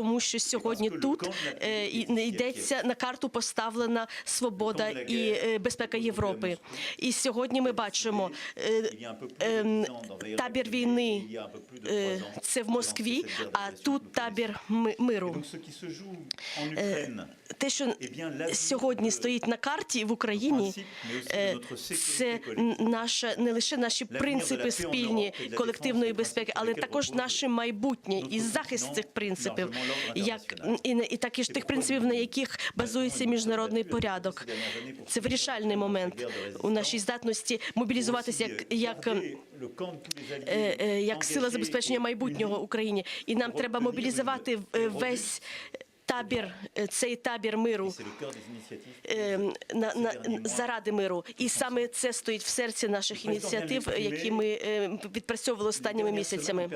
тому що сьогодні тут е, йдеться на карту поставлена свобода і е, безпека Європи. І сьогодні ми бачимо е, ем, табір війни. Це в Москві, а тут табір ми- миру. Те, що сьогодні стоїть на карті в Україні, це наша не лише наші принципи спільні колективної безпеки, але також наше майбутнє і захист цих принципів, як і, і також тих принципів, на яких базується міжнародний порядок. Це вирішальний момент у нашій здатності мобілізуватися як як. е, е, як сила забезпечення майбутнього Україні, і нам треба мобілізувати е, весь табір, е, цей табір миру е, на, на заради миру. І саме це стоїть в серці наших ініціатив, які ми е, відпрацьовували останніми місяцями.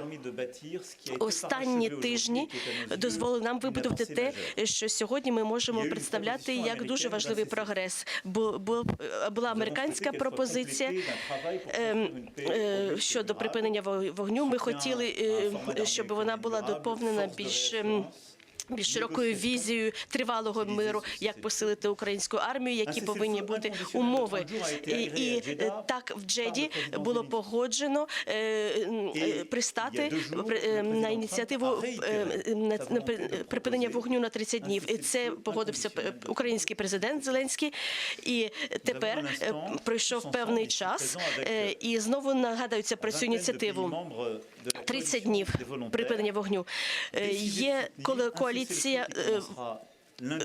Останні тижні дозволили нам вибудувати те, що сьогодні ми можемо представляти як дуже важливий прогрес. Бу- була американська пропозиція ем, е, щодо припинення вогню. Ми хотіли, е, щоб вона була доповнена більш. Більш широкою візією тривалого миру, як посилити українську армію, які повинні бути умови. І, і е, так в Джеді було погоджено е, е, пристати при- е, на ініціативу е, на, припинення вогню на 30 днів. І це погодився український президент Зеленський. І тепер пройшов певний час, е, і знову нагадаються про цю ініціативу. 30 днів припинення вогню. Є коли коаліція е,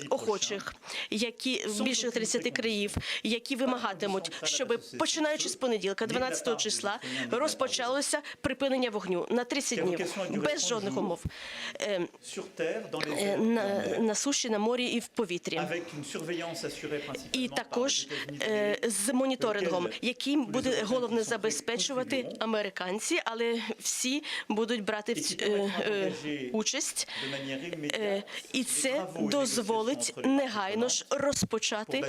охочих, які більше 30 країв, які вимагатимуть, щоб починаючи з понеділка, 12 числа, розпочалося припинення вогню на 30 днів без жодних умов Е, е, на, на суші, на морі і в повітрі. І також е, з моніторингом, яким буде головне забезпечувати американці, але всі будуть брати в участь. І це дозволить негайно ж розпочати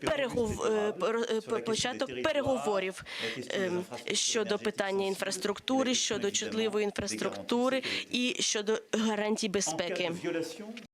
перегов... е, е, початок переговорів е, щодо питання інфраструктури, щодо чутливої інфраструктури і щодо гарантій безпеки.